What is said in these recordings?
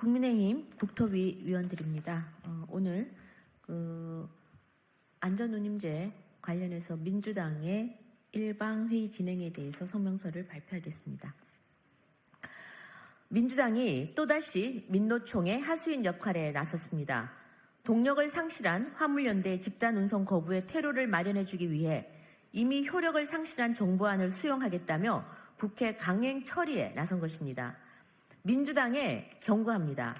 국민의힘 국토위 위원들입니다. 어, 오늘 그 안전운임제 관련해서 민주당의 일방 회의 진행에 대해서 성명서를 발표하겠습니다. 민주당이 또다시 민노총의 하수인 역할에 나섰습니다. 동력을 상실한 화물연대 집단 운송 거부의 퇴로를 마련해주기 위해 이미 효력을 상실한 정부안을 수용하겠다며 국회 강행 처리에 나선 것입니다. 민주당에 경고합니다.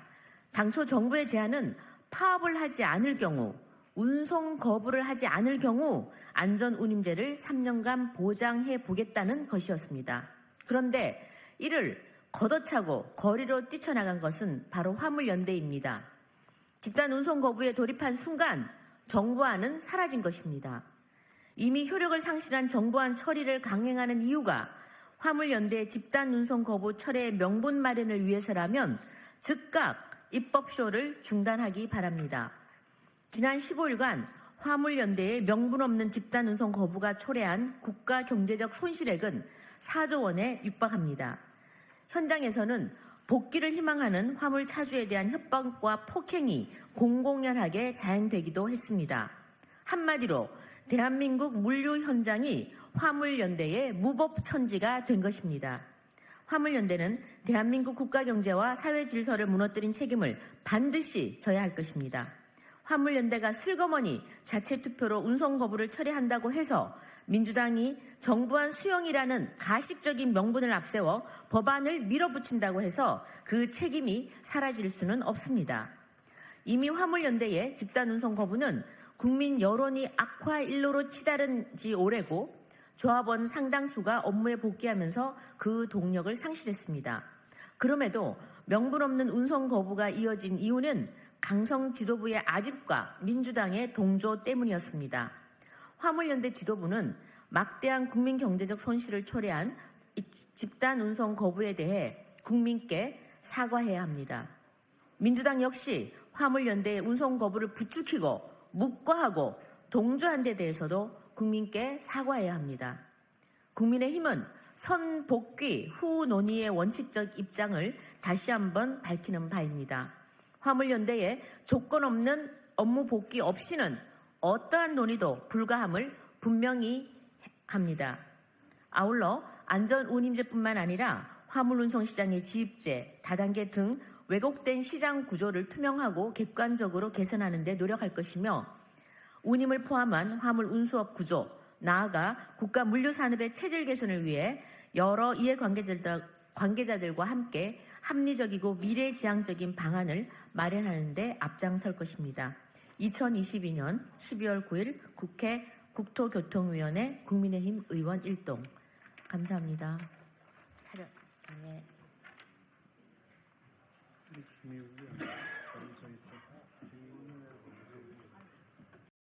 당초 정부의 제안은 파업을 하지 않을 경우, 운송 거부를 하지 않을 경우 안전 운임제를 3년간 보장해 보겠다는 것이었습니다. 그런데 이를 걷어차고 거리로 뛰쳐나간 것은 바로 화물연대입니다. 집단 운송 거부에 돌입한 순간 정부안은 사라진 것입니다. 이미 효력을 상실한 정부안 처리를 강행하는 이유가 화물연대 집단 운송 거부 철회 명분 마련을 위해서라면 즉각 입법쇼를 중단하기 바랍니다. 지난 15일간 화물연대의 명분 없는 집단 운송 거부가 초래한 국가 경제적 손실액은 4조 원에 육박합니다. 현장에서는 복귀를 희망하는 화물 차주에 대한 협박과 폭행이 공공연하게 자행되기도 했습니다. 한마디로 대한민국 물류 현장이 화물연대의 무법천지가 된 것입니다. 화물연대는 대한민국 국가 경제와 사회 질서를 무너뜨린 책임을 반드시 져야 할 것입니다. 화물연대가 슬그머니 자체 투표로 운송 거부를 처리한다고 해서 민주당이 정부안 수용이라는 가식적인 명분을 앞세워 법안을 밀어붙인다고 해서 그 책임이 사라질 수는 없습니다. 이미 화물연대의 집단 운송 거부는 국민 여론이 악화 일로로 치달은 지 오래고 조합원 상당수가 업무에 복귀하면서 그 동력을 상실했습니다. 그럼에도 명분 없는 운송 거부가 이어진 이유는 강성 지도부의 아집과 민주당의 동조 때문이었습니다. 화물연대 지도부는 막대한 국민 경제적 손실을 초래한 이 집단 운송 거부에 대해 국민께 사과해야 합니다. 민주당 역시 화물연대의 운송 거부를 부추기고 묵과하고 동조한 데 대해서도 국민께 사과해야 합니다. 국민의힘은 선복귀 후 논의의 원칙적 입장을 다시 한번 밝히는 바입니다. 화물연대의 조건 없는 업무 복귀 없이는 어떠한 논의도 불가함을 분명히 합니다. 아울러 안전 운임제뿐만 아니라 화물운송 시장의 지입제, 다단계 등 왜곡된 시장 구조를 투명하고 객관적으로 개선하는 데 노력할 것이며 운임을 포함한 화물 운수업 구조, 나아가 국가 물류 산업의 체질 개선을 위해 여러 이해관계자들, 관계자들과 함께 합리적이고 미래지향적인 방안을 마련하는 데 앞장설 것입니다. 2022년 12월 9일 국회 국토교통위원회 국민의힘 의원 1동 감사합니다. 사령, 네. 우리 김희욱이 서 있어.